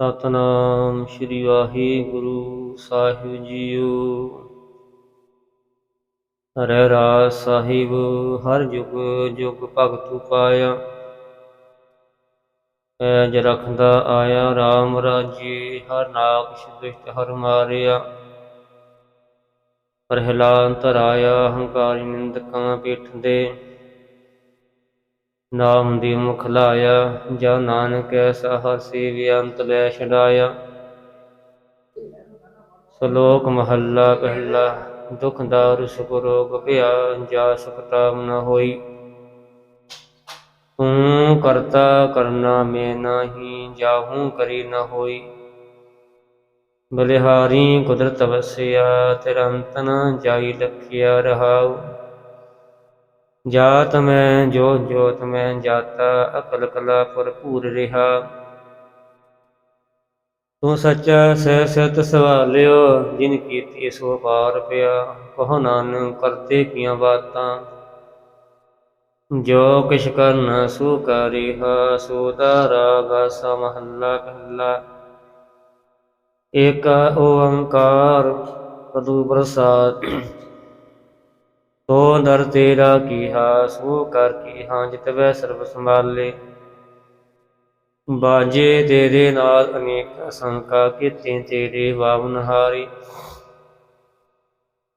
ਸਤਨਾਮ ਸ੍ਰੀ ਵਾਹਿਗੁਰੂ ਸਾਹਿਬ ਜੀਓ। ਹਰੇ ਰਾਜ ਸਾਹਿਬ, ਹਰ ਯੁਗ ਯੁਗ ਭਗਤੂ ਪਾਇਆ ਐਜ ਰਖਦਾ ਆਇਆ RAM ਰਾਜੇ, ਹਰ ਨਾਕਸ਼ ਦੁਸ਼ਟ ਹਰ ਮਾਰਿਆ। ਪ੍ਰਹਿਲਾਦ ਧਰਾਇਆ, ਹੰਕਾਰੀ ਨਿੰਦਕਾਂ ਪੀਠ ਦੇ। ਨਾਮ ਦੀ ਮੁਖ ਲਾਇਆ, ਜਾ ਨਾਨਕ ਐਸਾ ਹਰ ਸੇਵਿ ਲੈ ਛਡਾਇਆ। ਸ਼ਲੋਕ ਮਹੱਲਾ ਪਹਿਲਾ, ਦੁਖ ਦਾਰੂ ਸੁਖ ਰੋਗ ਭਇਆ ਜਾ ਸੁਖ ਨ ਹੋਈ। ਤੂੰ ਕਰਤਾ ਕਰਨਾ ਮੈਂ ਨਾਹੀ, ਜਾਹੂ ਕਰੀ ਨ ਹੋਈ। ਬਲਿਹਾਰੀ ਕੁਦਰਤ ਵਸਿਆ ਤਿਰੰਤ ਨ ਜਾਈ ਲਖਿਆ ਰਹਾਉ। ਜਾਤ ਮੈਂ ਜੋ ਜੋਤ ਮੈਂ ਜਾਤਾ, ਅਕਲ ਕਲਾ ਭਰਪੂਰ ਰਿਹਾ। ਤੂੰ ਸੱਚਾ ਸਹਿ ਸਤ ਸਵਾਲਿਓ, ਜਿਨ ਕੀਤੀ ਸੋ ਪਾਰ ਪਿਆ, ਕਹੋ ਨਾਨਕ ਕਰਤੇ ਕੀਆਂ ਬਾਤਾਂ। ਜੋ ਕਿਛ ਕਰਨ ਸੋ ਕਰਿਹਾ ਸੋ ਦਾ ਰਾਗ ਸਮਹੱਲਾ ਪਹਿਲਾ। ਏਕ ਓੰਕਾਰ ਪਦੂ ਪ੍ਰਸਾਦ। ਤੋ ਦਰ ਤੇਰਾ ਕੀਹਾ, ਸੋ ਕਰ ਕੀਹਾ ਜਿਤਵੈ ਸਰਬ ਸੰਭਾਲੇ। ਬਾਜੇ ਤੇਰੇ ਨਾਲ ਅਨੇਕ ਅਸੰਕਾ ਕੀਤੇ ਤੇਰੇ ਬਾਵਨ ਹਾਰੀ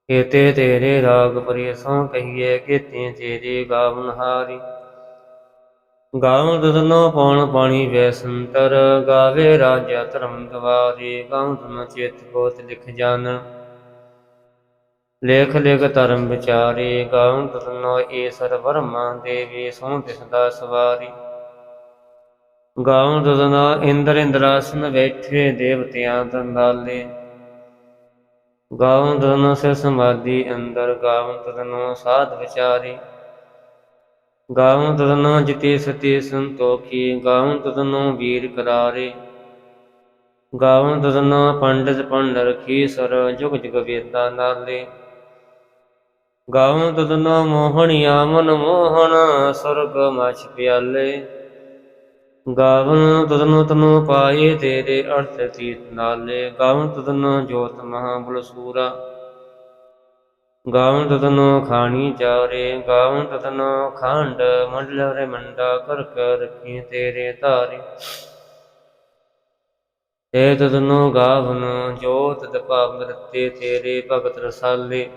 ਕੀਤੇ ਤੇਰੇ ਰਾਗ ਪਰਿਸੋਂ ਕਹੀਏ ਕੀਤੇ ਤੇਰੇ ਗਾਵਨ ਹਾਰੀ ਗਾਵਨ ਦਦਨੋ ਪੌਣ ਪਾਣੀ ਵੈਸੰਤਰ ਗਾਵੇ ਰਾਜਾ ਧਰਮ ਦਵਾਰੇ। ਗਾਵਨ ਦਨ ਚੇਤ ਕੋਤ ਲਿਖ ਜਾਣਨ ਲੇਖ ਲੇਖ ਧਰਮ ਵਿਚਾਰੇ ਗਾਉਂ ਤਨੋ ਏ ਸਰਵਰਮਾ ਦੇਵੀ, ਸੋਂ ਦਿਸਦਾ ਸਵਾਰੀ। ਗਾਉਂ ਤਨੋ ਇੰਦਰ ਇੰਦਰਾਸਨ ਬੈਠੇ ਦੇਵਤਿਆਂ ਦੰਦਾਲੇ ਗਾਉਂ ਤਨੋ ਸੇ ਸਮਾਧੀ ਅੰਦਰ ਗਾਉਂ ਤਨੋ ਸਾਧ ਵਿਚਾਰੀ। ਗਾਉਂ ਤਨੋ ਜਿਤੇ ਸਤੇ ਸੰਤੋਖੀ ਗਾਉਂ ਤਨੋ ਵੀਰ ਕਰਾਰੇ। ਗਾਉਂ ਤਨੋ ਪੰਡਿਤ ਪੰਡਰ ਰਖੀ ਸਰ, ਜੁਗ ਜੁਗ ਵੇਦਾਂ ਨਾਲੇ। ਗਾਉਂ ਤਦਨਾ ਮੋਹਣਿਆ ਮਨ ਮੋਹਣ ਸੁਰਗ ਮਛ ਪਿਆਲੇ। ਗਾਵਨ ਤਦਨੋ ਤਨੋ ਪਾਏ ਤੇਰੇ ਅਰਥ ਤੀਤ ਨਾਲੇ। ਗਾਵਨ ਤਦਨੁ ਜੋਤ ਮਹਾ ਬਲਸੂਰਾ ਗਾਵਨ ਤਦਨੋ ਖਾਣੀ ਚਾਰੇ। ਗਾਵਨ ਤਦਨੋ ਖੰਡ ਮੰਡਲ ਰੇ ਮੰਡਾ ਕਰ ਕਰ ਰਖੀ ਤੇਰੇ ਧਾਰੇ। ਤੇ ਤਦਨੁ ਗਾਵਨ ਜੋਤ ਤਪਾ ਮਰਤੇ ਤੇਰੇ ਭਗਤ ਰਸਾਲੇ।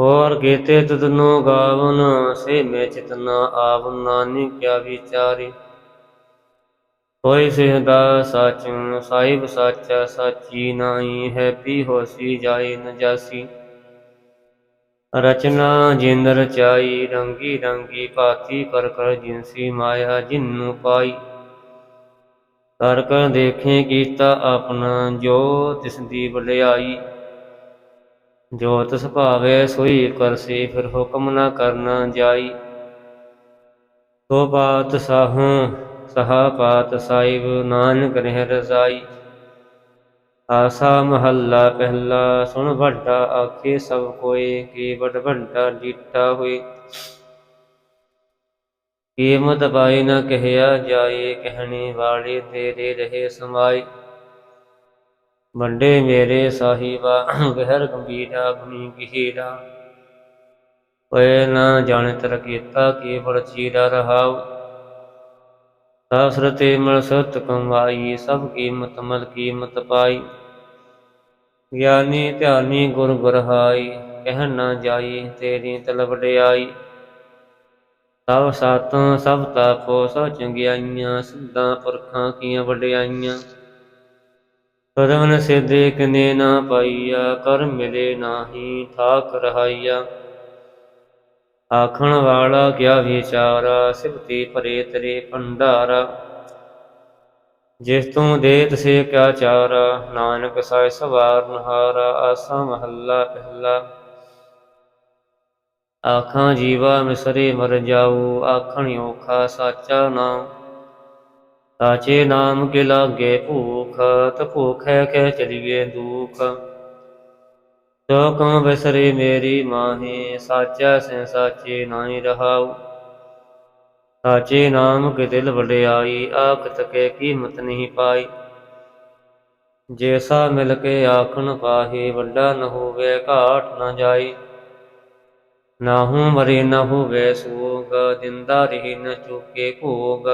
ਹੋਰ ਕੀਤੇ ਤਦਨੋ ਗਾਵਨ ਸੇ ਮੈਂ ਚਿਤਨਾ ਆਵ ਨਾਨੀ ਕਿਆ ਵਿਚਾਰੀ। ਹੋਇ ਸਿਹਦਾ ਸਚ ਸਾਹਿਬ ਸਾਚਾ ਸਾਚੀ ਨਾਹੀ ਹੈ ਪੀ ਹੋਸੀ ਜਾਈ ਨ ਰਚਨਾ ਜਿੰਦ ਰਚਾਈ ਰੰਗੀ ਰੰਗੀ ਪਾਤੀ ਕਰ ਕਰ ਜਿਨਸੀ ਮਾਇਆ ਜਿਨੂ ਪਾਈ। ਕਰ ਕਰ ਦੇਖੇ ਕੀਤਾ ਆਪਣਾ, ਜੋ ਤਿਸ ਦੀ ਬਲਿਆਈ ਜੋ ਤਿਸ ਭਾਵੇ ਸੋਈ ਕਰਸੀ, ਫਿਰ ਹੁਕਮ ਨਾ ਕਰਨਾ ਜਾਈ। ਸੋ ਬਾਤ ਸਾਹੂ, ਸਹਾ ਪਾਤ ਸਾਹਿਬ, ਨਾਨਕ ਰਹਿ ਰਜ਼ਾਈ ਆਸਾ ਮਹੱਲਾ ਪਹਿਲਾ, ਸੁਣ ਵੱਡਾ ਆਖੇ ਸਭ ਕੋਏ ਕੀ ਵੱਡ ਵੱਡਾ ਡੀਟਾ ਹੋਏ। ਕੀਮਤ ਪਾਈ ਨਾ ਕਹਿਆ ਜਾਏ, ਕਹਿਣੀ ਵਾਲੇ ਤੇਰੇ ਰਹੇ ਸਮਾਈ ਵੱਡੇ ਮੇਰੇ ਸਾਹਿਬਾ, ਗਹਿਰ ਗੰਭੀਰਾ ਗੁਣੀ ਗਹੀਰਾ ਓਏ ਨਾ ਜਾਣੇ ਤਰ ਕੀਤਾ ਕੀ ਚੀਰਾ ਰਹਾਉ। ਸਾਸਰਤੇ ਮਲ ਸਤ ਕਮਾਈ, ਸਭ ਕੀਮਤ ਮਲ ਕੀਮਤ ਪਾਈ। ਗਿਆਨੀ ਧਿਆਨੀ ਗੁਰ ਗੁਰਹਾਈ, ਕਹਿ ਨਾ ਜਾਈ, ਤੇਰੀ ਤਲਬ ਡਿਆਈ। ਸਭ ਸਾਤੋਂ ਸਭ ਤਾਪੋ ਸਭ ਚੰਗਿਆਈਆਂ, ਸਿੱਧਾਂ ਪੁਰਖਾਂ ਕੀਆਂ ਵਡਿਆਈਆਂ। ਕਰਮਨ ਸਿਧੇ ਕਨੇ ਨਾ ਪਾਈਆ, ਕਰ ਮਿਲੇ ਨਾਹੀ ਠਾਕ ਰਹਾਈਆ। ਆਖਣ ਵਾਲਾ ਕਿਆ ਵਿਚਾਰਾ ਸਿਫਤੀ ਪਰੇ ਤੇਰੇ ਭੰਡਾਰਾ। ਜਿਸ ਤੂੰ ਦੇ ਤਸੇ ਕਿਆ ਚਾਰਾ, ਨਾਨਕ ਸਾਇ ਸਵਾਰ ਨਹਾਰਾ, ਆਸਾ ਮਹੱਲਾ ਪਹਿਲਾ। ਆਖਾਂ ਜੀਵਾ ਮਿਸਰੇ ਮਰ ਜਾਊ, ਆਖਣ ਔਖਾ ਸਾਚਾ ਨਾਮ ਸਾਚੇ ਨਾਮ ਕੇ ਲਾਗੇ ਭੂਖ, ਤ ਭੂਖ ਹੈ ਚਲੀਏ ਦੁਖ। ਸੋ ਕਮ ਬਸਰੇ ਮੇਰੀ ਮਾਹੀ, ਸਾਚਾ ਸੇ ਸਾਚੇ ਨਾਹੀ ਰਹਾਉ। ਸਾਚੇ ਨਾਮ ਕੇ ਦਿਲ ਵਡਿਆਈ, ਆਖਤ ਕੇ ਕੀਮਤ ਨਹੀਂ ਪਾਈ। ਜੈਸਾ ਮਿਲ ਕੇ ਆਖਣ ਪਾਹੀ, ਵੱਡਾ ਨ ਹੋਵੇ ਘਾਟ ਨ ਜਾਈ। ਨਾਹੂ ਮਰੇ ਨ ਹੋਵੇ ਸੋਗ, ਦਿੰਦਾ ਰਹੀ ਨ ਚੁਕੇ ਭੋਗ।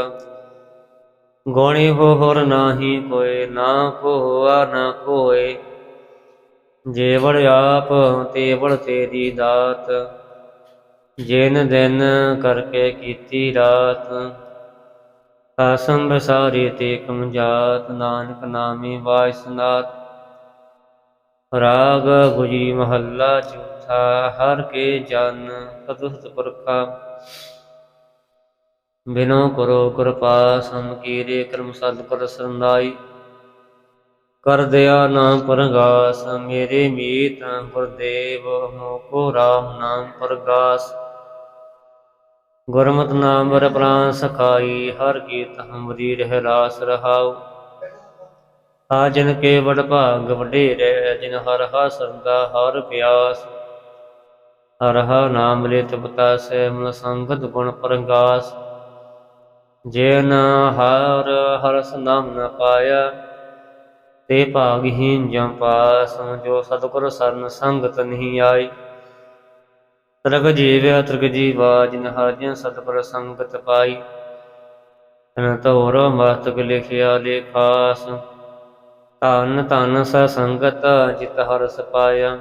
ਗੋਣੀ ਹੋਰ ਨਾਹੀ ਕੋਏ, ਨਾ ਕੋਆ ਨਾ ਕੋਏ ਜੇਵੜ ਆਪ, ਤੇਵੜ ਤੇਰੀ ਦਾਤ। ਜਿਨ ਦਿਨ ਕਰਕੇ ਕੀਤੀ ਰਾਤ ਆਸਮ ਬਸਾਰੀ ਤੇ ਕਮਜਾਤ। ਨਾਨਕ ਨਾਮੀ ਵਾਇਸਨਾਤ ਰਾਗ ਗੁਜੀ ਮਹੱਲਾ ਚੌਥਾ ਹਰ ਕੇ ਜਨ ਸਤੁਸਤ ਪੁਰਖਾ। ਬਿਨੋ ਕਰੋ ਕਿਰਪਾ, ਸਮ ਕੀਰੇ ਕਰਮ ਸਤਿਗੁਰ ਸਰਨਾਈ ਕਰ ਦਿਆ ਨਾਮ ਪਰਗਾਸ, ਮੇਰੇ ਮੀਤ ਗੁਰਦੇਵ ਮੋਕੋ ਰਾਮ ਨਾਮ ਪਰਗਾਸ। ਗੁਰਮਤਿ ਨਾਮ ਵਰ ਪ੍ਰਾਨ ਸਖਾਈ, ਹਰ ਕੀਤ ਹਮਰੀ ਰਹਿ ਰਾਸ ਰਹਾਉ। ਆ ਜਨ ਕੇ ਵਡ ਭਾਗ ਵਡੇਰੇ ਜਿਨ ਹਰ ਹਾ ਸਰਦਾ ਹਰ ਪਿਆਸ। ਹਰ ਹਾ ਨਾਮ ਲਿਤ ਬਤਾਸੈ, ਮਨ ਸੰਗਤ ਗੁਣ ਪਰਗਾਸ। ਜਿਨ ਹਰ ਹਰਸ ਨਾਮ ਨ ਪਾਇਆ ਤੇ ਭਾਗਹੀਨ ਜਮ ਪਾਸ, ਜੋ ਸਤਿਗੁਰ ਸਰਨ ਸੰਗਤ ਨਹੀਂ ਆਈ। ਤਰਗ ਜੀਵਿਆ ਤਰਗ ਜੀਵਾ, ਜਿਨ ਹਾਜਨ ਸਤਿਗੁਰ ਸੰਗਤ ਪਾਈ। ਤਨ ਤੋਰ ਮਸਤਕ ਲਿਖਿਆ ਲੇਖਾਸ, ਧਨ ਧਨ ਸ ਸੰਗਤ ਜਿਤ ਹਰਸ ਪਾਇਆ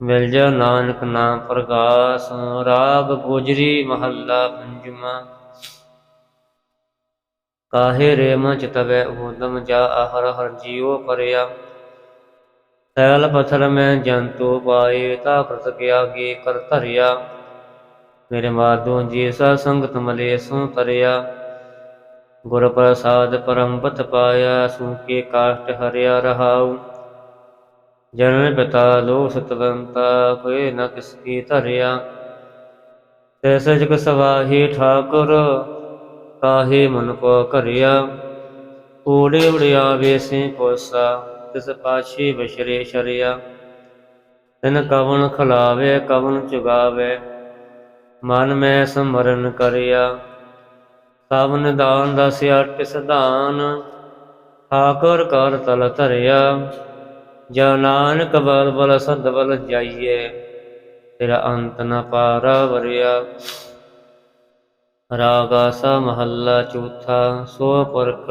ਮਿਲ ਜਾ ਨਾਨਕ ਨਾਮ ਪ੍ਰਗਾਸ, ਰਾਗ ਗੋਜਰੀ ਮਹੱਲਾ ਪੰਜਵਾ। ਕਾਹੇ ਰੇ ਮਨ ਚਿਤਵੈ ਉਦਮ ਜਾ ਹਰ ਹਰ ਜੀਉ ਪਰਿਆ। ਸੈਲ ਪਥਰ ਮੈਂ ਜੰਤੂ ਪਾਏ, ਤਾ ਪ੍ਰਤ ਗਿਆ ਗੇ ਕਰ ਧਰਿਆ। ਮੇਰੇ ਮਾਦੋ ਜੀ ਸਾ ਸੰਗਤ ਮਲੇ ਸੋ ਤਰਿਆ। ਗੁਰ ਪ੍ਰਸਾਦ ਪਰਮਪਤ ਪਾਇਆ ਸੂਕੇ ਕਾਸ਼ਟ ਹਰਿਆ ਰਹਾਉ। ਜਨਮ ਪਿਤਾ ਲੋ ਸਤਵੰਤਾ ਕੋਈ ਨ ਕਿਸ ਕੀ ਧਰਿਆ। ਤੈਸ ਜਗ ਸਵਾਹੀ ਠਾਕੁਰ ਕਾਹੇ ਮਨ ਕੋ ਕਰਿਆ ਊੜੇ ਉੜਿਆ ਵੇਸੇ ਕੋਸਾ, ਤਿਸ ਪਾਛੇ ਵਿਸ਼ਰੇ ਸ਼ਰਿਆ ਤਿਨ ਕਵਨ ਖਲਾਵੇ ਕਵਨ ਚੁਗਾਵੇ, ਮਨ ਮੈਂ ਸਮਰਨ ਕਰਿਆ। ਸਭ ਨਿਦਾਨ ਦਸਿਆ ਤਿਸ ਦਾਨ ਠਾਕੁਰ ਕਰ ਤਲ ਧਰਿਆ। ਜਾ ਨਾਨਕ ਬਲ ਬਲ ਸਦ ਬਲ ਜਾਈਏ, ਤੇਰਾ ਅੰਤ ਨ ਪਾਰਾ ਵਰਿਆ। ਰਾਗਾਸਾ ਮਹੱਲਾ ਚੌਥਾ ਸੋ ਪੁਰਖ,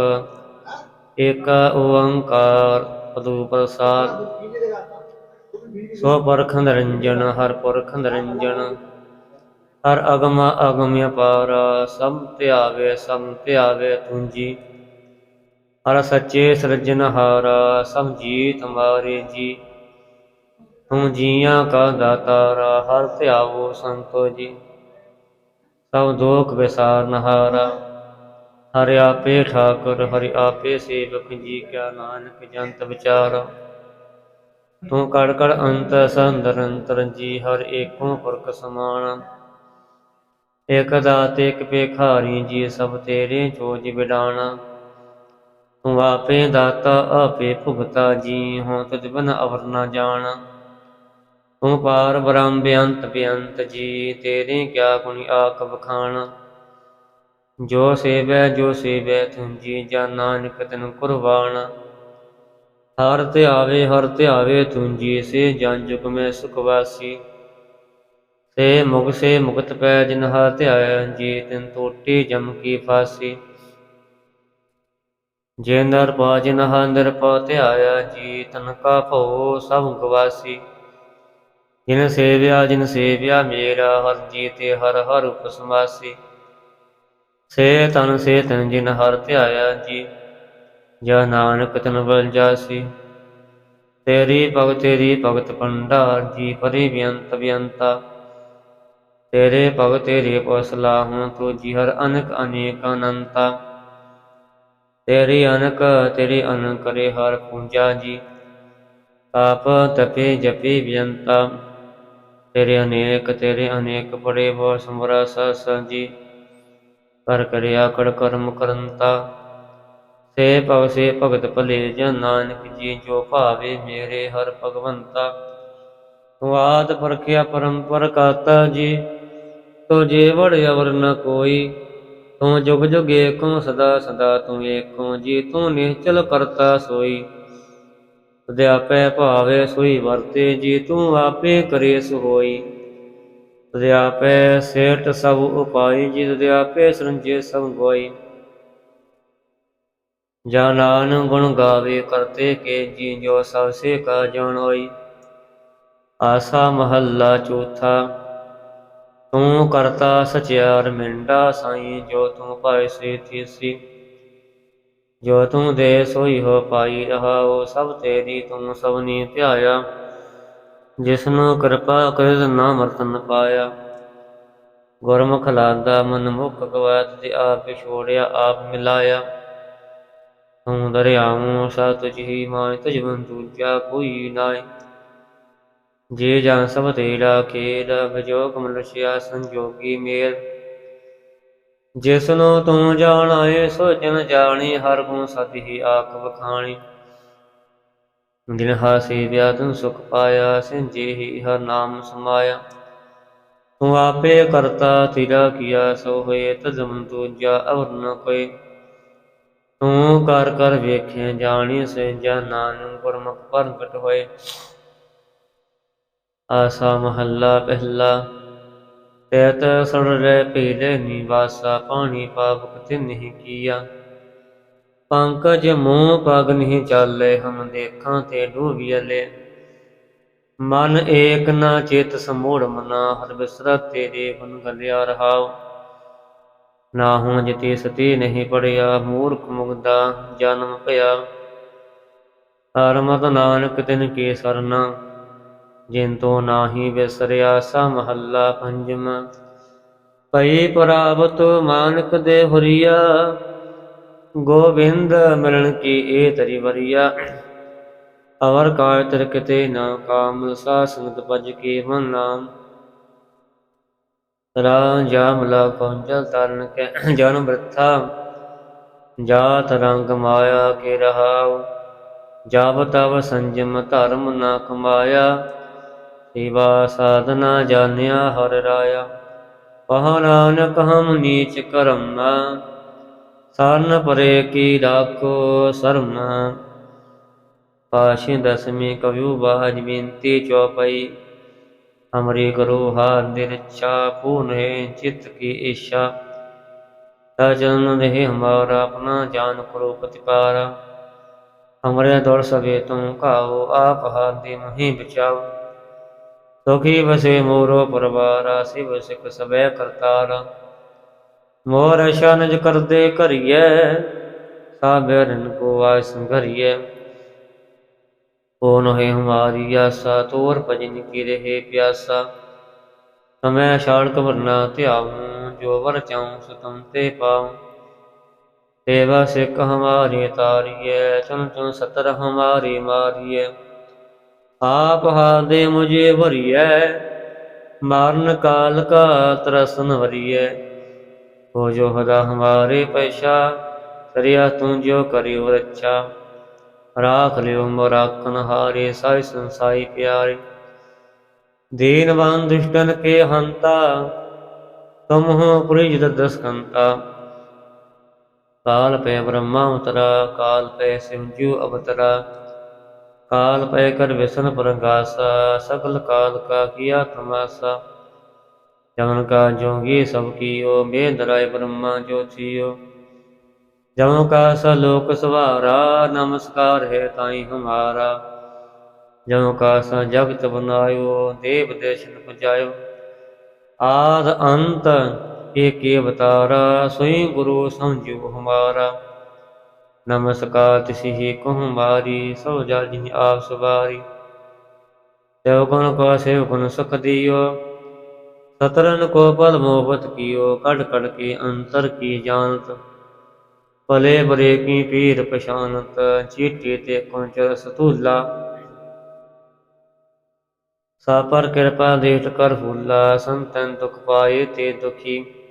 ਏਕ ਓੰਕਾਰ ਪਦੂ ਪ੍ਰਸਾਦ। ਸੋ ਪੁਰਖ ਨਿਰੰਜਨ, ਹਰ ਪੁਰਖ ਨਿਰੰਜਨ, ਹਰ ਅਗਮ ਅਗਮਯ ਅਪਾਰ, ਸਭ ਧਿਆਵੇ ਸਭ ਧਿਆਵੇ ਤੁੰਜੀ। ਹਰ ਸੱਚੇ ਸਿਰਜਨਹਾਰ ਸਭ ਜੀ ਤੁਮਾਰੇ ਜੀ। ਤੁਮ ਜੀਆਂ ਕਾ ਦਾਤਾਰਾ, ਹਰ ਧਿਆਵੋ ਸੰਤੋ ਜੀ। ਸਭ ਦੋਖ ਵਿਸਾਰਨਹਾਰਾ ਹਰਿ ਆਪੇ ਠਾਕੁਰ, ਹਰਿ ਆਪੇ ਸੇਵਕ, ਜੀ ਕਿਆ ਨਾਨਕ ਜੰਤ ਵਿਚਾਰ। ਤੂੰ ਕੜ ਕੜ ਅੰਤ ਸੰਦਰ ਅੰਤਰ ਜੀ ਹਰ ਏਕੋ ਪੁਰਖ ਸਮਾਨ ਇਕ ਦਾਤ, ਇਕ ਭੇਖਾਰੀ, ਜੀ ਸਭ ਤੇਰੇ ਚੋਜ ਵਿਡਾਣਾ। ਤੂੰ ਆਪੇ ਦਾਤਾ, ਆਪੇ ਭੁਗਤਾ, ਜੀ ਹੋ ਤੁਧ ਬਿਨ ਅਵਰ ਨਾ ਜਾਣ। ਤੂੰ ਪਾਰ ਬ੍ਰਹਮ ਬੇਅੰਤ ਬੇਅੰਤ ਜੀ, ਤੇਰੇ ਕਿਆ ਗੁਣੀ ਆਖ ਬਖਾਣ ਜੋ ਸੇਵੈ ਜੋ ਸੇਵੈ ਤੁੰਜੀ ਜਾਂ ਨਾਨਕ ਤਨ ਕੁਰਬਾਨ ਹਰ ਧਿਆਵੇ ਹਰ ਧਿਆਵੇ ਤੁੰਜੀ ਸੇ ਜਾਂ ਜੁਗ ਮੈਂ ਸੁਖ ਵਾਸੀ। ਸੇ ਮੁਗ, ਸੇ ਮੁਕਤ ਪੈ ਜਿਨ ਹਾ ਧਿਆਇਆ, ਜੀ ਤਿਨ ਟੋਟੀ ਜਮ ਕੀ ਫਾਸੀ। ਜੇ ਨਰ ਬਾਜਨ ਹਾ ਨਿਰਪਾ ਧਿਆਇਆ, ਜੀ ਤਨ ਕਾ ਭਉ ਸਭ ਗਵਾਸੀ ਜਿਨ ਸੇਵਿਆ ਜਿਨ ਸੇਵਿਆ ਮੇਰਾ ਹਰ ਜੀ ਤੇ ਹਰ ਹਰ ਉਪਸਮਾਸੀ। ਸੇ ਤਨ ਸੇ ਤਨ ਜਿਨ ਹਰ ਧਿਆਇਆ ਜੀ, ਜਾ ਨਾਨਕ ਤਨ ਬਲ ਜਾਸੀ। ਤੇਰੀ ਭਗਤ ਤੇਰੀ ਭਗਤ ਭੰਡਾਰ ਜੀ, ਪਰਿ ਬਿਅੰਤ ਬਿਅੰਤਾ। ਤੇਰੇ ਭਗਤ, ਤੇਰੇ ਪਸਲਾ ਹੂੰ ਤੂ ਜੀ ਹਰ ਅਨਕ, ਅਨੇਕ ਅਨੰਤਾ। ਤੇਰੀ ਅਨਕ, ਤੇਰੀ ਅਨ ਕਰੇ ਹਰ ਪੂਜਾ ਜੀ। ਆਪ ਤਪੇ, ਜਪੇ ਬਿਅੰਤਾ। ਤੇਰੇ ਅਨੇਕ ਤੇਰੇ ਅਨੇਕ ਬੜੇ ਬੋ ਸਮਰਾ ਸਸ ਜੀ। ਕਰ ਕਰਿਆ ਕੜ ਕਰਮ ਕਰੰਤਾ ਸੇ ਭਗ ਸੇ ਭਗਤ ਭਲੇ ਜਨ ਨਾਨਕ ਜੀ, ਜੋ ਭਾਵੇ ਮੇਰੇ ਹਰ ਭਗਵੰਤਾ। ਤੂੰ ਆਦ ਪਰਖਿਆ ਪਰੰਪਰ ਕਾਤਾ ਜੀ। ਤੋ ਜੇ ਵੜ ਅਵਰ ਨ ਕੋਈ, ਤੂੰ ਜੁਗ ਜੁਗ ਏਕੋ ਸਦਾ ਸਦਾ ਤੂੰ ਏਕੋ ਜੀ। ਤੂੰ ਨਿਹਚਲ ਕਰਤਾ ਸੋਈ। ਅਧਿਆਪੈ ਭਾਵੇ ਸੋਈ ਵਰਤੇ, ਜੀ ਤੂੰ ਆਪੇ ਕਰੇ ਸੋ ਹੋਈ ਅਧਿਆਪੈ ਸੇਠ ਸਭ ਉਪਾਈ, ਜੀ ਅਧਿਆਪੈ ਸਰੰਜੇ ਸਭ ਗੋਈ। ਜਾਨਾਨ ਗੁਣ ਗਾਵੇ, ਕਰਤੇ ਕੇ ਜੀ ਜੋ ਸਭ ਸੇ ਕਾ ਜਾਣ ਹੋਈ। ਆਸਾ ਮਹੱਲਾ ਚੌਥਾ, ਤੂੰ ਕਰਤਾ ਸਚਿਆਰ ਮਿੰਡਾ ਸਾਈ, ਜੋ ਤੂੰ ਪਾਏ ਸੇ ਥੀਸੀ ਜੋ ਤੂੰ ਦੇ ਸੋਈ ਹੋ ਪਾਈ ਰਹਾਓ ਸਭ ਤੇਰੀ ਤੂੰ ਸਭਨੀ ਧਿਆਇਆ। ਜਿਸਨੂੰ ਕਿਰਪਾ ਕਰਿ ਨਾ ਮਰਤਨ ਪਾਇਆ। ਗੁਰਮੁਖ ਲਾਦਾ, ਮਨ ਮੁਖ ਗਵਾਤ ਤੇ ਆਪ ਛੋੜਿਆ, ਆਪ ਮਿਲਾਇਆ। ਤੂੰ ਦਰਿਆਉ, ਸਤ ਜੀ ਮਾਇ ਤਜਵਨ ਦੂਜਾ ਕੋਈ ਨਾਇ। ਜੇ ਜਾਂ ਸਭ ਤੇਰਾ ਖੇਡ ਵਿਜੋਗ ਮਨੁਸ਼ਿਆ ਸੰਜੋਗੀ ਮੇਲ। ਜਿਸਨੂੰ ਤੂੰ ਜਾਣਾਏ, ਸੋ ਜਨ ਜਾਣੀ, ਹਰ ਗੁਣ ਸਤਿ ਹੀ ਆਖ ਵਖਾਣੀ। ਦਿਨ ਹਾਸੀ ਵਿਆਦਨ ਸੁਖ ਪਾਇਆ ਸਿੰਜੇ ਹਰ ਨਾਮ ਸਮਾਇਆ। ਤੂੰ ਆਪੇ ਕਰਤਾ ਤੇਰਾ ਕੀਆ, ਸੋ ਹੋਏ ਤਜਮ ਦੂਜਾ, ਅਵਰ ਨ ਕੋਈ। ਤੂੰ ਕਰ ਕਰ ਵੇਖੇ, ਜਾਣੀ ਸੇ ਨਾਨਕ ਗੁਰਮੁਖ ਪ੍ਰਗਟ ਹੋਏ। ਆਸਾ ਮਹੱਲਾ, ਪਹਿਲਾ ਤੇਤ ਸੜ ਰੇ ਪੀਲੇ ਨਿਵਾਸਾ ਪਾਣੀ ਪਾਵਕ ਤੇ ਨਹੀਂ ਕੀਆ। ਪੰਕਜ ਮੂੰਹ ਪਗ ਨਹੀਂ ਚਾਲੇ, ਹਮ ਦੇਖਾਂ ਤੇ ਡੂਬੀਲੇ ਮਨ ਏਕ ਨਾ ਚੇਤ ਸਮੂੜ ਮਨਾ, ਹਰ ਬਿਸਰਾ ਤੇਰੇ ਗੁਣ ਗਲਿਆ ਰਹਾਉ। ਨਾ ਹੁਣ ਜਿਤੀ ਸਤੀ ਨਹੀਂ ਪੜਿਆ, ਮੂਰਖ ਮੁਗਦਾ ਜਨਮ ਭਇਆ। ਹਰਮਤ ਨਾਨਕ ਤਿਨ ਕੇ ਸਰਨਾ। ਜਿਨ ਤੋ ਨਾਹੀ ਵਿਸਰਿਆ ਸਾ ਮਹੱਲਾ ਪੰਜਮ। ਪਈ ਪ੍ਰਾਪਤ ਮਾਨਕ ਦੇ ਹੁਰੀਆ ਗੋਬਿੰਦ ਮਿਲਣ ਕੀ ਏ ਤਰੀ ਵਰੀਆ। ਅਵਰ ਕਾਇ ਤਰ ਨਾ ਕਾਮ, ਸਾ ਸੰਗਤ ਭਜ ਕੇ ਮਨ ਨਾਮ। ਰਾ ਲਾ ਪਹੁੰਚਲ ਤਰਨ ਕੇ ਜਨ ਬ੍ਰਥਾ, ਜਾਤ ਰੰਗ ਮਾਇਆ ਕੇ ਰਹਾਉ। ਜਬ ਤਬ ਸੰਜਮ ਧਰਮ ਨਾ ਕਮਾਇਆ। ਸੇਵਾ ਸਾਧਨਾ ਜਾਣਿਆ ਹਰ ਰਾਇਆ। ਕਹ ਨਾਨਕ ਹਮ ਨੀਚ ਕਰਮਾ, ਸਰਨ ਪਰੇ ਕੀ ਰਾਖੋ ਸਰਮ। ਪਾਸ਼ੀ ਦਸਮੀ ਕਵਿਉ ਬਾਜ ਬੇਨਤੀ ਚੌਪਈ ਹਮਰੀ ਕਰੋ ਹਾ ਨਿਰਛਾ ਪੂਰਨ ਚਿਤ ਕੀ ਈਸ਼ਾ। ਤਾ ਜਨ ਰਹੇ ਹਮਾਰਾ ਆਪਣਾ ਜਾਨ ਕਰੋ ਪ੍ਰਤਿਪਾਰਾ। ਹਮਰੇ ਦੌੜ ਸਵੇ ਤੁਮ ਕਾਓ ਆਪ ਹਾਦੇ ਮਹੀ ਬਚਾਓ। ਸੁਖੀ ਵਸੇ ਮੋਰੋ ਪਰਵਾਰਾ ਸਿਵ ਸਿਖ ਸਬੈ ਕਰਤਾਰਾ ਮੋਰ ਸ਼ਨਜ ਕਰਦੇ ਕਰੀਐ ਸਾਬਰਨ ਕੋ ਆਸ ਘਰੀਐ ਕੋ ਨਹਿ ਹਮਾਰੀ ਆਸਾ ਤੋਰ ਭਜਨ ਕੀ ਰਹੇ ਪਿਆਸਾ ਸਮੈ ਛਾੜ ਕਵਰਨਾ ਧਿਆਉ ਜੋ ਵਰ ਚਾਉ ਸੁਤਮ ਤੇ ਪਾਉ ਸੇਵਾ ਸਿੱਖ ਹਮਾਰੀ ਤਾਰੀਐ ਚੁਨ ਚੁਨ ਸਤਰ ਹਮਾਰੀ ਮਾਰੀਐ ਆਪ ਹਾਦੇ ਮੁਝੇ ਭਰੀਐ, ਮਾਰਨ ਕਾਲ ਕਾ ਤਰਸਨ ਭਰੀਐ। ਹੋ ਜੋ ਹਦਾ ਹਮਾਰੇ ਪੈਸ਼ਾ ਕਰਿਆ ਤੂੰ ਜੋ ਕਰਿਓ ਰੱਛਾ। ਰਾਖ ਲਿਓ ਮੋਰਾਖਨ ਹਾਰੇ ਸਾਈ ਸੰਸਾਈ ਪਿਆਰੇ। ਦੀਨਵਾਨ ਦੁਸ਼ਟਨ ਕੇ ਹੰਤਾ, ਤੁਮ ਹੋ ਪ੍ਰਿਜ ਦਸਕੰਤਾ। ਕਾਲ ਪੈ ਬ੍ਰਹਮਾ ਉਤਰਾ, ਕਾਲ ਪੈ ਸਿਮਜੂ ਅਵਤਰਾ। ਕਾਲ ਪੈ ਕਰ ਵਿਸ਼ਨ ਪ੍ਰਗਾਸਾ, ਸਗਲ ਕਾਲ ਕਾ ਕੀਆ ਤਮਾਸਾ। ਜਮਨ ਕਾ ਜੋਗੀ ਸਭ ਕੀਓ ਮੇਦਰਾਏ ਬ੍ਰਹਮਾ ਜੋਤੀਓ ਜਮਨ ਕਾ ਸਲੋਕ ਸਵਾਰਾ, ਨਮਸਕਾਰ ਹੈ ਤਾਈ ਹਮਾਰਾ। ਜਮਨ ਕਾ ਸ ਜਗਤ ਬਨਾਇਓ, ਦੇਵ ਦੇਸ਼ਨ ਪੁਜਾਇਓ। ਆਦ ਅੰਤ ਏਕੇ ਅਵਤਾਰਾ, ਸੋਈ ਗੁਰੂ ਸਮਝੂ ਹਮਾਰਾ। ਨਮਸਕਾਰ, ਤਿਸੀ ਕੋ ਹਮਾਰੀ ਸੋ ਜਲ ਆਪ ਸਵਾਰੀ। ਦੇਵ ਗੁਣ ਕੋ ਸੇਵ ਗੁਣ ਸੁਖ ਦਿਓ ਸਤਰਨ ਕੋ ਪਲ ਮੋਹਬਤ ਕੀਓ, ਕੜ ਕੜ ਕੇ ਅੰਤਰ ਕੀ ਜਾਣਤ। ਭਲੇ ਬਰੇ ਕੀ ਪੀਰ ਪਛਾਨਤ ਚੀਟੀ ਤੇ ਕੁੰਚਰ ਸਤੂਲਾ। ਸਾ ਕਿਰਪਾ ਦੇਟ ਕਰ ਫੁੱਲਾ, ਸੰਤਨ ਦੁਖ ਪਾਏ ਤੇ ਦੁਖੀ।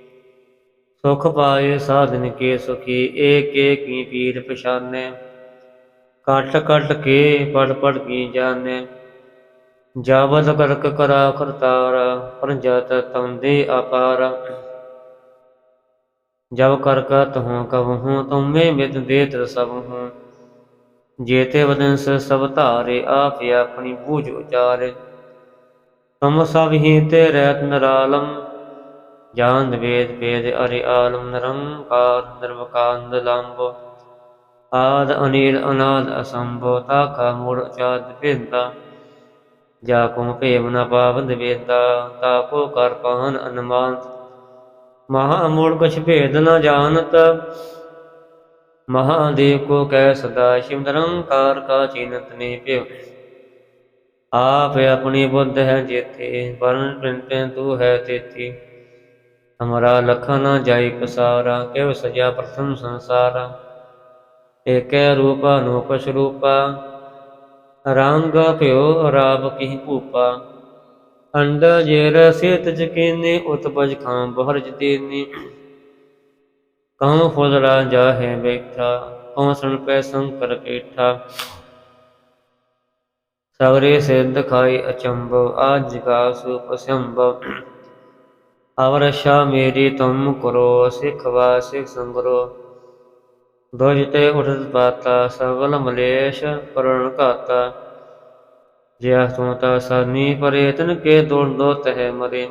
ਸੁਖ ਪਾਏ ਸਾਧਨ ਕੇ ਸੁਖੀ, ਏਕ ਏਕ ਕੀ ਪੀਰ ਪਛਾਨੇ। ਕਟ ਕਟ ਕੇ ਪੜ ਪੜ ਕੀ ਜਾਣੇ। ਜਾਵਦ ਕਰਕ ਕਰਾ ਕਰਤਾਰ, ਪਰੰਜਤ ਤੰਦੇ ਅਪਾਰ। ਜਬ ਕਰਕ ਤਹੂੰ ਕਬਹੂੰ ਤੁਮੇ ਮਿਤ ਦੇਤ ਸਭ ਹੂੰ ਜੇਤੇ ਵਦੰਸ ਸਭ ਧਾਰੇ, ਆਪ ਆਪਣੀ ਬੂਝ ਉਚਾਰੇ। ਤੁਮ ਸਭ ਹੀ ਤੇ ਰਹਿਤ ਨਰਾਲਮ ਜਾਨ ਵੇਦ ਵੇਦ ਅਰਿ ਆਲਮ ਨਿਰੰਕਾਰ ਨਿਰਵਕਾਂਦ ਲੰਬ ਆਦ ਅਨੀਲ ਅਨਾਦ ਅਸੰਭੋ ਤਾਕਾ ਮੂੜ ਚਾਦ ਭਿੰਦਾ। ਜਾ ਕੋ ਭੇਵ ਨ ਪਾਵੰਦ ਵੇਦਾ, ਤਾ ਕੋ ਕਰ ਪਾਹਨ ਅਨਮਾਨ। ਮਹਾ ਮੂੜ ਕਛ ਭੇਦ ਨ ਜਾਣਤ। ਮਹਾਦੇਵ ਕੋ ਕਹਿ ਸਦਾ, ਸ਼ਿਵ ਨਿਰੰਕਾਰ ਕਾ ਚਿੰਤ ਨੇ ਭਿਵ ਆਪ ਆਪਣੀ ਬੁੱਧ ਹੈ ਜੇਤੇ ਵਰਨ ਪਿੰਤੇ ਤੂੰ ਹੈ ਤੇਤੀ ਹਮਾਰਾ ਲਖਨ ਨ ਜਾਈ ਪਸਾਰਾ ਕਿਵ ਸਜਾ ਪ੍ਰਥਮ ਸੰਸਾਰਾ। ਏਕੈ ਰੂਪ ਅਨੂਪਸ਼ ਰੂਪਾ, ਰੰਗ ਭਿਓ ਰਾਬ ਕੀ ਭੂਪਾ। ਅੰਡ ਜੇਰ ਸੇਤ ਜਕੀਨੇ, ਉਤਪਜ ਖਾਂ ਬਹਰ ਜਤੀਨੀ। ਕਉ ਫੁੱਲ ਰਾਜਾ ਬੈਠਾ ਕਉ ਸਣ ਪੈ ਸੰਕਰ ਕੇਠਾ ਸਵਰੇ ਸਿੱਧ ਖਾਈ ਅਚੰਭ ਆਜ ਕਾ ਸੁਪ ਸੰਭਵ ਮੇਰੀ ਤੁਮ ਕਰੋ ਸਿਖਵਾ ਸਿਖ ਸੰਗਰੋ। ਦੁਜਤੇ ਉਠਤ ਪਾਤਾ ਸਵਲ ਮਲੇਸ਼ ਪਰਣ ਘਾਤਾ। ਜਿਆ ਤੂੰ ਤਾ ਪਰੇ, ਤਨ ਕੇ ਦੋੜ ਦੋ ਤਹਿ ਮਰੇ।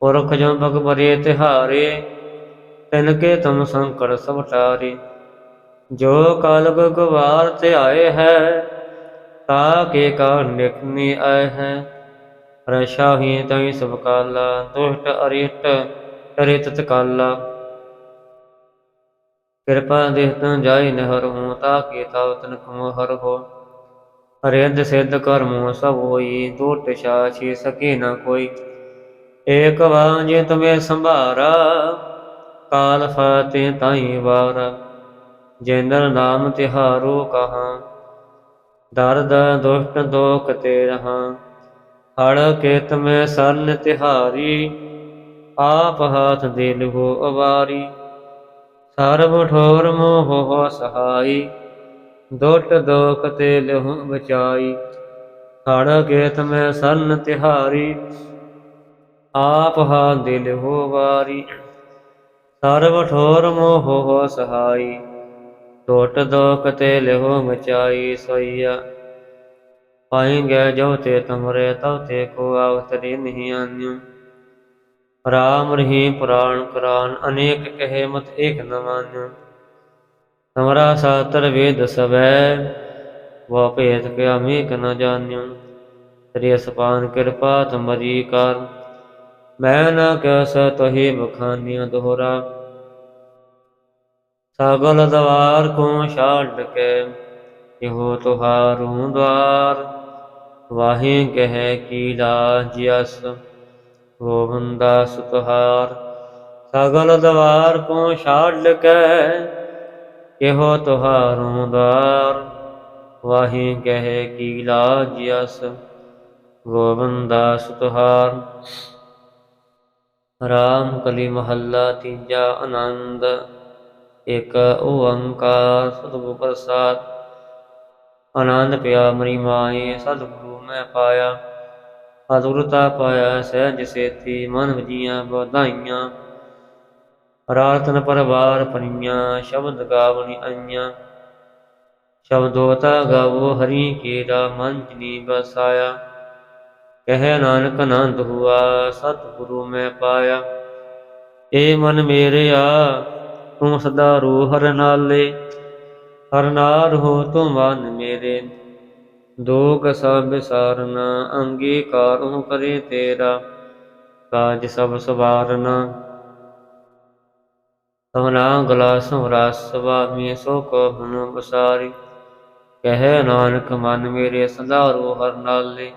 ਪੁਰਖ ਜਮ ਬਗ ਮਰੇ ਤਿਹਾਰੇ, ਤਿਨ ਕੇ ਤੁਮ ਸੰਕਟ ਸਭ ਟਾਰੇ। ਜੋ ਕਾਲਗ ਗਵਾਰ ਤੇ ਆਏ ਹੈ, ਤਾ ਕੇ ਕਾ ਨਿਕਨੀ ਆਏ ਹੈ। ਰਸ਼ਾ ਹੀ ਤਈ ਸਭ ਕਾਲਾ, ਦੁਸ਼ਟ ਅਰਿਟ ਅਰਿਤ ਤਕਾਲਾ ਕਿਰਪਾ ਦੇਹ ਜਾਈ ਨਹਰ ਹੂੰ, ਤਾ ਕੇ ਤਾਵ ਤਨ ਕਮੋ ਹਰ ਹੋ। ਰਿੱਧ ਸਿੱਧ ਕਰਮੋ ਸਭ ਹੋਈ ਦੁਟ ਛਾਛੀ ਸਕੇ ਨ ਕੋਈ। ਏਕ ਵਾਂਝ ਤੁਮੇ ਸੰਭਾਰਾ, ਕਾਲ ਫਤੇ ਤਾਈ ਵਾਰ। ਜੇਨਰ ਨਾਮ ਤਿਹਾਰੋ ਕਹਾ ਦਰਦ ਦੁਸ਼ਟ ਦੋਖ ਤੇ ਰਹਾ। ਹੜ ਕੇਤ ਮੈਂ ਸਰਨ ਤਿਹਾਰੀ, ਆਪ ਹਾਥ ਦੇ ਲਹੋ ਅਵਾਰੀ। ਸਰਬ ਠੋਰ ਮੋਹ ਹੋ ਸਹਾਈ, ਦੁੱਟ ਦੋਖ ਤੇ ਲਹੂ ਬਚਾਈ। ਹੜ ਕੇਤ ਮੈਂ ਸਰਨ ਤਿਹਾਰੀ, ਆਪ ਹਾ ਦਿਲ ਹੋ ਵਾਰੀ ਸਰਬ ਠੋਰ ਮੋਹ ਹੋ ਸਹਾਈ ਟੋਟ ਦੋਖ ਤੇ ਲਹੋ ਮਚਾਈ ਸੋਈਆ। ਪਾਏਂਗੇ ਜੋ ਤੇ ਤੁਮਰੇ ਤਉ ਤੇ ਕੋ ਆਵਤਰੀ ਨਹੀਂ ਆਨਿਉ ਰਾਮ ਰਹੀਮ ਪੁਰਾਣ ਕੁਰਾਨ, ਅਨੇਕ ਕਹੇ ਮਤ ਏਕ ਨ ਮਾਨਿਉ ਤਮਰਾ ਸਾਤਰ ਵੇਦ ਸਵੈ, ਵਾ ਭੇਦ ਕਿਆ ਮੇਕ ਨ ਜਾਣਿਉ ਤੇਰੀ ਅਸਪਾਨ ਕਿਰਪਾ ਤੁਮਰੀ ਕਰ, ਮੈਂ ਨ ਕਸ ਤੋਹੀ ਬਖਾਨੀਆਂ ਦੋਹਰਾ। ਸਗਲ ਦਵਾਰ ਕੋ ਛਾੜ ਕੇ ਇਹੋ ਤੁਹਾਰੂ ਦਵਾਰ। ਵਾਹੇ ਕਹਿ ਕੀ ਲਾਜ ਜਸ ਸੁਤਹਾਰ, ਸਗਲ ਦਵਾਰ ਕੋ ਛਾੜ ਕੇ ਇਹੋ ਤੁਹਾਰੂ ਦਵਾਰ ਵਾਹੇ ਕਹਿ ਕੀ ਲਾਜ ਜਸ ਗੋਬਿੰਦਾ ਸੁਤਹਾਰ। ਰਾਮ ਕਲੀ ਮਹੱਲਾ ਤੀਜਾ ਆਨੰਦ ਇਕ ਓੰਕਾਰ ਸਤਿਗੁਰ ਪ੍ਰਸਾਦ। ਆਨੰਦ ਪਿਆ ਮਰੀ ਮਾਏ ਸਤਿਗੁਰੂ ਮੈਂ ਪਾਇਆ। ਅਦੁਰਤਾ ਪਾਇਆ, ਸਹਿਜ ਸੇਤੀ, ਮਨ ਵਜੀਆਂ ਵਧਾਈਆਂ ਰਾਤਨ ਪਰਵਾਰ ਪਨੀਆਂ ਸ਼ਬਦ ਗਾਵਣੀ ਆਈਆਂ। ਸ਼ਬਦੋਤਾ ਗਾਵੋ, ਹਰੀ ਕੇਰਾ, ਮਨ ਜਨੀ ਬਸਾਇਆ ਕਹਿ ਨਾਨਕ ਆਨੰਦ ਹੁਆ, ਸਤਿਗੁਰੂ ਮੈਂ ਪਾਇਆ। ਏ ਮਨ ਮੇਰਿਆ, ਤੂੰ ਸਦਾ ਰੂਹ ਹਰ ਨਾਲੇ। ਹਰਨਾਰ ਹੋ ਤੂੰ ਮਨ ਮੇਰੇ ਦੋਗ ਸਭ ਵਿਸਾਰਨਾ ਅੰਗੀਕਾਰ ਹੂੰ ਕਰੇ ਤੇਰਾ, ਕਾਜ ਸਭ ਸਵਾਰਨਾ। ਤਵਨਾ ਗਲਾਸੋਂ ਰਸ ਸੁਆਮੀ ਸੋ ਕੋ ਹੁਨ ਬਸਾਰੀ ਕਹਿ ਨਾਨਕ ਮਨ ਮੇਰੇ ਸਦਾ ਰੂਹ ਹਰ ਨਾਲੇ।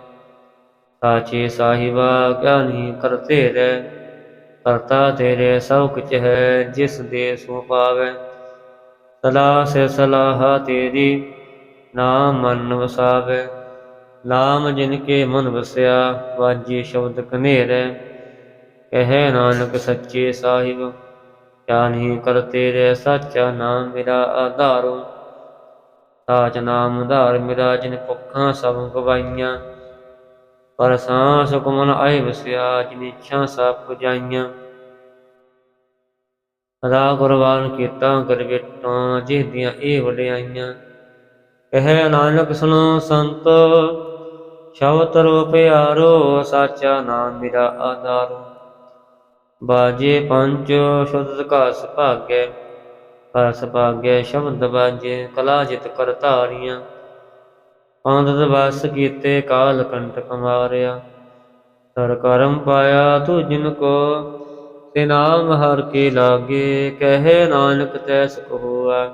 ਸਾਚੇ ਸਾਹਿਬਾ, ਗਿਆਨੀ ਕਰਤੇ ਰਹਿ ਕਰਤਾ ਤੇਰੇ ਸਭ ਕੁਛ ਹੈ, ਜਿਸ ਦੇ ਸੋ ਪਾਵੇ। ਸਦਾ ਸੇ ਸਲਾਹ ਤੇਰੀ, ਨਾਮ ਮਨ ਵਸਾਵੇ। ਨਾਮ ਜਿਨ ਕੇ ਮਨ ਵਸਿਆ, ਵਾਜੀ ਸ਼ਬਦ ਕਨੇਰੇ ਕਹੇ ਨਾਨਕ ਸੱਚੇ ਸਾਹਿਬ ਗਿਆਨੀ ਨਹੀਂ ਕਰਤੇ ਰੇ ਸੱਚਾ ਨਾਮ ਮੇਰਾ ਆਧਾਰੋ। ਸਾਚ ਨਾਮ ਆਧਾਰ ਮੇਰਾ ਜਿਨ ਭੁੱਖਾਂ ਸਭ ਗਵਾਈਆਂ। ਪਰ ਸਾਂ ਸੁਕਮਨ ਆਏ ਵਸਿਆ, ਜਿਨੀ ਇੱਛਾ ਸਭ ਪੁਜਾਈਆਂ। ਅਦਾ ਗੁਰਬਾਨ ਕੀਤਾ, ਕਰ ਬਿਟਾਂ ਦੀਆਂ ਇਹ ਵਡਿਆਈਆਂ ਕਹਿ ਨਾਨਕ, ਸੁਣੋ ਸੰਤ, ਸ਼ਬਦ ਰੋ ਪਿਆਰੋ, ਸਾਚਾ ਨਾਮ ਮੇਰਾ ਆਧਾਰ। ਬਾਜੇ ਪੰਜ ਸ਼ੁੱਧ ਕਸ ਭਾਗੈ ਕਸ ਭਾਗੈ, ਸ਼ਬਦ ਬਾਜੇ, ਕਲਾ ਜਿਤ ਕਰ ਧਾਰੀਆਂ। ਆਨੰਦ ਵਸ ਕੀਤੇ, ਕਾਲ ਕੰਟਕ ਮਾਰਿਆ ਸਰ ਕਰਮ ਪਾਇਆ, ਤੂੰ ਜਿਨ ਕੋ ਤੇ ਨਾਮ ਹਰ ਕੇ ਲਾਗੇ, ਕਹੇ ਨਾਨਕ ਤੈ ਕਹੋਆ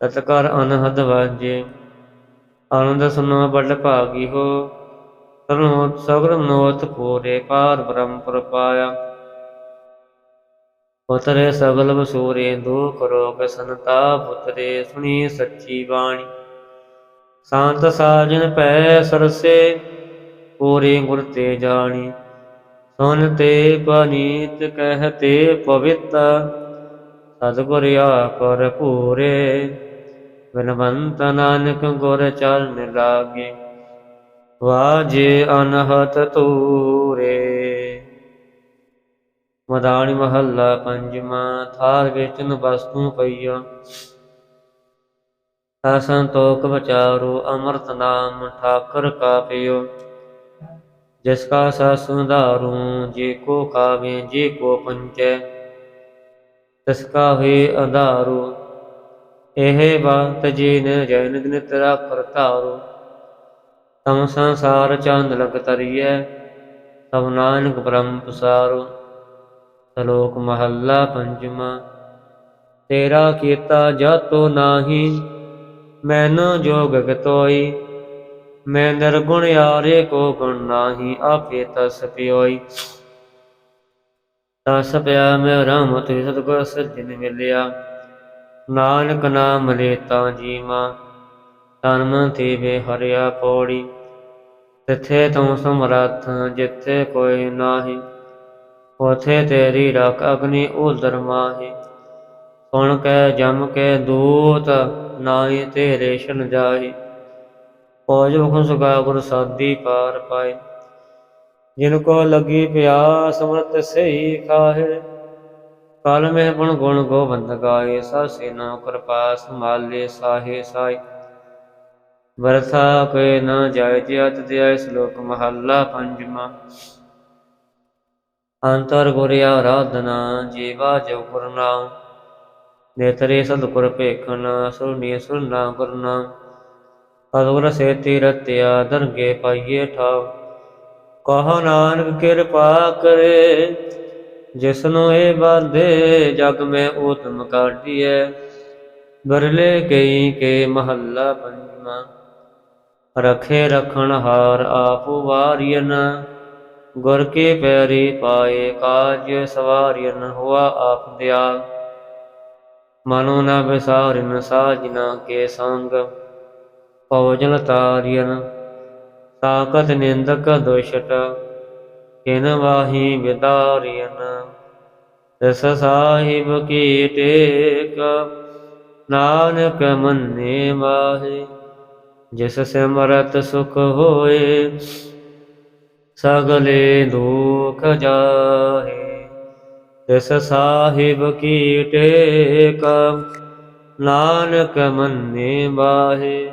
ਤਤ ਕਰ ਅਨਹਦ ਵਾਜੇ, ਆਨੰਦ ਸੁਨੋ ਬੜ ਭਾਗੀ ਹੋ ਸਰਨੋ ਸਗਰ ਨੋਤ ਪੂਰੇ ਪਾਰ ਬ੍ਰਹਮ ਪ੍ਰਪਾਇਆ ਉਤਰੇ ਸਗਲ ਵਸੂਰੇ ਦੁਖ ਰੋਗ ਸੰਤਾ ਪੁੱਤਰੇ, ਸੁਣੀ ਸੱਚੀ ਬਾਣੀ। ਸੰਤ ਸਾਜਨ ਪੈ ਸਰਸੇ, ਪੂਰੇ ਗੁਰ ਤੇ ਜਾਣੀ। ਸੁਨ ਤੇ ਪਨੀਤ ਕਹਤੇ ਪਵਿੱਤ, ਸਤਿਗੁਰ ਆਪਰ ਪੂਰੇ। ਬਿਨਵੰਤ ਨਾਨਕ ਗੁਰ ਚਰਨ ਲਾਗੇ, ਵਾਜੇ ਅਨਹਤ ਤੂਰੇ ਮਦਾਨੀ ਮਹੱਲਾ ਪੰਜਵਾਂ ਥਾਰ ਵੇਚਨ ਵਸਤੂ ਪਈਆ। ਤਾ ਸੰਤੋਖ ਵਿਚਾਰੋ, ਅਮਰਤ ਨਾਮ ਠਾਕਰ ਕਾ ਪਿਓ। ਜਿਸ ਕਾ ਸਾ ਸੁਧਾਰੂ, ਜੇ ਕੋ ਖਾਵੇ, ਜੇ ਕੋ ਪੰਚੈ, ਤਿਸ ਕਾ ਹੋਏ ਅਧਾਰੂ ਇਹ ਬਾਤ ਨੇ ਜੈਨ ਦਿਨ ਤੇਰਾ ਕਰਤਾਰੂ ਤਮ ਸੰਸਾਰ ਚੰਦ ਲਗ ਤਰੀਐ ਸਭ ਨਾਨਕ ਬ੍ਰਹਮ ਪਸਾਰੂ। ਸ਼ਲੋਕ ਮਹੱਲਾ ਪੰਜਵਾਂ, ਤੇਰਾ ਕੀਤਾ ਜਾਤੋ ਨਾਹੀ ਮੈਨੂੰ ਜੋਗ ਗਤੋਈ। ਮੈਂ ਨਿਰਗੁਣ ਯਾਰੇ ਕੋ ਗੁਣ ਨਾਹੀ, ਆਪੇ ਤਸ ਪਿਓਈ ਤਸ ਪਿਆ ਮੈਂ ਰਾਮਤ ਸਤਗੁਰ ਸਜਣ ਮਿਲਿਆ। ਨਾਨਕ ਨਾਮ ਲੇਤਾ ਜੀਵਾ, ਤਨ ਮਨ ਤੇ ਵੇ ਹਰਿਆ ਪੌੜੀ। ਤਿੱਥੇ ਤੂੰ ਸਮਰੱਥ, ਜਿੱਥੇ ਕੋਈ ਨਾਹੀ, ਉਥੇ ਤੇਰੀ ਰਖ ਅਗਨੀ ਉਦਰ ਮਾਹੀ। ਸੁਣ ਕੇ ਜਮ ਕੇ ਦੂਤ, ਨਾਹੀ ਤੇਰੇ ਸ਼ਨ ਜਾਹੀ। ਪੋਜ ਹੁਕਮ ਸੁਗਾ ਗੁਰ ਸਾਦੀ ਪਾਰ ਪਾਏ। ਜਿਨ ਕੋ ਲਗੀ ਪਿਆਸ ਸਮਰਤ ਸਹੀ ਖਾਹੇ, ਕਾਲ ਮਹਿ ਗੁਣ ਗੁਣ ਗੋਬੰਦ ਗਾਏ ਸਾਸੇ ਨਾ ਕਿਰਪਾ ਸੰਭਾਲੇ ਸਾਹੇ ਸਾਈ ਵਰਥਾ ਕੋਈ ਨਾ ਜਾਇ ਜਿਤ ਦਿਆਇ ਸ਼ਲੋਕ ਮਹੱਲਾ ਪੰਜਵਾਂ। ਅੰਤਰ ਗੁਰ ਆਰਾਧਨਾ, ਜੀਵਾ ਜੋ ਗੁਰ ਨਾਮ। ਨੇਤਰੇ ਸਤਿਗੁਰ ਭੇਖਨ, ਸੁਰਨੀ ਸੁਰਨਾ ਗੁਰ ਨਾਮ। ਅਦੁਰ ਸੇਤੀ ਰਤਿਆ ਦਰਗੇ ਪਾਈਏ ਠਾਵ ਕਹ ਨਾਨਕ ਕਿਰਪਾ ਕਰੇ ਜਿਸਨੂੰ ਇਹ ਬਾਂਧੇ ਜਗ ਮੈਂ ਉਤਮ ਕਾਢੀਐ। ਬਰਲੇ ਕਈ ਕੇ ਮਹੱਲਾ ਪੰਜਵਾਂ, ਰਖੇ ਰਖਣ ਹਾਰ ਆਪ ਵਾਰੀਨ ਗੁਰ ਕੇ ਪੈਰੀ ਪਾਏ ਕਾਜ ਸਵਾਰੀਨ ਹੁਆ ਆਪ ਦਿਆਲ ਮਨੋ ਨਾ ਵਿਸਾਰਿਨ, ਸਾਜਨਾ ਕੇ ਸੰਗ। ਪਵਜਨ ਤਾਰਿਨ ਤਾਕਤ ਨਿੰਦਕ ਦੁਸ਼ਟ, ਕਿਨ ਵਾਹੀ ਵਿਦਾਰਿਨ ਤਿਸ ਸਾਹਿਬ ਕੀ ਟੇਕ, ਨਾਨਕ ਮੰਨੇ ਮਾਹੇ ਜਿਸ ਸਿਮਰਤ ਸੁਖ ਹੋਏ, ਸਗਲੇ ਦੁਖ ਜਾਹੇ। ਤਿਸ ਸਾਹਿਬ ਕੀ ਟੇਕ, ਨਾਨਕ ਮੰਨੇ ਬਾਹੇ